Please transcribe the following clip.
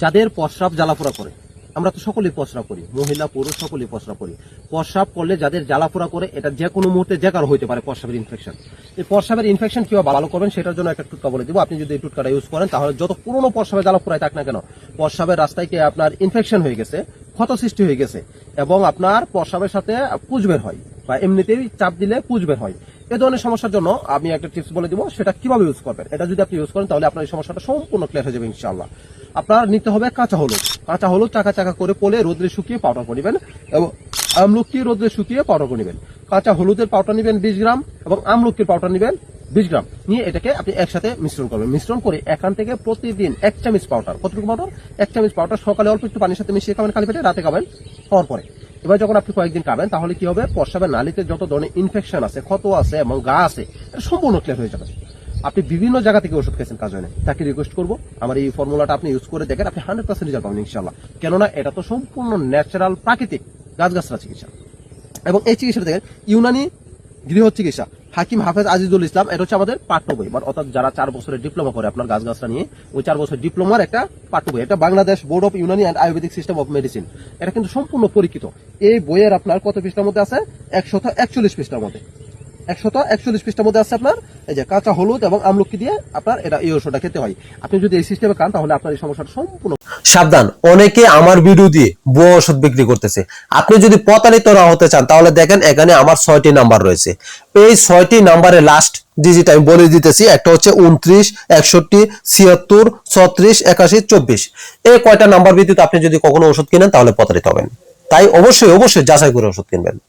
যাদের প্রস্রাব জ্বালাপোড়া করে। আমরা তো সকলেই প্রস্রাব করি, মহিলা, পুরুষ, সকলেই প্রস্রাব করি। প্রস্রাব করলে যাদের জ্বালাপোড়া করে, এটা যে কোনো মুহূর্তে যে কারও হইতে পারে প্রস্রাবের ইনফেকশন এই প্রস্রাবের ইনফেকশন কীভাবে ভালো করবেন সেটার জন্য একটা টুটকা বলে দেবো। আপনি যদি এই টুটকাটা ইউজ করেন, তাহলে যত পুরনো প্রস্রাবের জ্বালাপোড়ায় থাক না কেন, প্রস্রাবের রাস্তায় কি আপনার ইনফেকশন হয়ে গেছে, ক্ষত সৃষ্টি হয়ে গেছে, এবং আপনার প্রস্রাবের সাথে পুজ বের হয়, বা এমনিতেই চাপ দিলে পুজ বের হয়। এ ধরনের সমস্যার জন্য আমি একটা টিপস বলে দিব, সেটা কীভাবে ইউজ করবেন। এটা যদি আপনি ইউজ করেন, তাহলে আপনার এই সমস্যাটা সম্পূর্ণ ক্লিয়ার হয়ে যাবে ইনশাআল্লাহ। আপনার নিতে হবে কাঁচা হলুদ। কাঁচা হলুদ চাকা চাকা করে পোলে রোদ্রে শুকিয়ে পাউডার করে নেবেন এবং আমলকি রোদ্রে শুকিয়ে পাউডার করে নেবেন। কাঁচা হলুদের পাউডার নেবেন বিশ গ্রাম এবং আমলকির পাউডার নেবেন বিশ গ্রাম। নিয়ে এটাকে আপনি একসাথে মিশ্রণ করবেন। মিশ্রণ করে এখান থেকে প্রতিদিন এক চামচ পাউডার কতটুকু পাউডার এক চামচ পাউডার সকালে অল্প একটু পানির সাথে মিশিয়ে খাবেন, খালি পেটে, রাতে খাবেন, খাওয়ার পরে। এবার যখন আপনি কয়েকদিন খাবেন, তাহলে কি হবে? প্রস্রাবের নালীতে যত ধরনের ইনফেকশন আছে, ক্ষত আছে এবং গা আছে সম্পূর্ণ ক্লিয়ার হয়ে যাবে। আপনি বিভিন্ন জায়গা থেকে ওষুধ খেয়েছেন, কাজ হয় না তাকে রিকোয়েস্ট করব। আমার এই ফর্মুলাটা আপনি ইউজ করে দেখেন, আপনি হান্ড্রেড পার্সেন্ট রেজাল্ট পাবেন ইনশাল্লাহ কেননা এটা তো সম্পূর্ণ ন্যাচারাল প্রাকৃতিক গাছগাছরা চিকিৎসা। এবং এই চিকিৎসাটা দেখেন, ইউনানি গৃহ চিকিৎসা। হাকিম হাফেজ আজিজুল ইসলাম, এটা হচ্ছে আমাদের পাঠ্য বই মানে অর্থাৎ যারা চার বছরের ডিপ্লোমা করে আপনার গাছ গাছটা নিয়ে, ওই চার বছরের ডিপ্লোমার একটা পাঠ্য বই এটা Bangladesh board of Unani and Ayurvedic system of medicine এটা কিন্তু সম্পূর্ণ পরীক্ষিত। এই বইয়ের আপনার কত পৃষ্ঠার মধ্যে আছে? একশত একচল্লিশ পৃষ্ঠার মধ্যে। একচল্লিশ পৃষ্ঠার মধ্যে আছে আপনার, এই যে কাঁচা হলুদ এবং আমলকি দিয়ে আপনার এটা এই ওষুধটা খেতে হয়। আপনি যদি এই সিস্টেমে খান, তাহলে আপনার এই সমস্যাটা সম্পূর্ণ সাবধান, অনেকে আমার ভিডিও দিয়ে ওষুধ বিক্রি করতেছে। আপনি যদি প্রতারিত না হতে চান, তাহলে দেখেন এখানে আমার ছয়টি নাম্বার রয়েছে। এই ছয়টি নাম্বারে লাস্ট ডিজিট আমি বলে দিতেছি, একটা হচ্ছে উনত্রিশ, একষট্টি, ছিয়াত্তর, ছত্রিশ, একাশি, চব্বিশ। এই কয়টা নাম্বার ভিত্তিতে আপনি যদি কখনো ওষুধ কিনেন, তাহলে প্রতারিত হবেন। তাই অবশ্যই অবশ্যই যাচাই করে ওষুধ কিনবেন।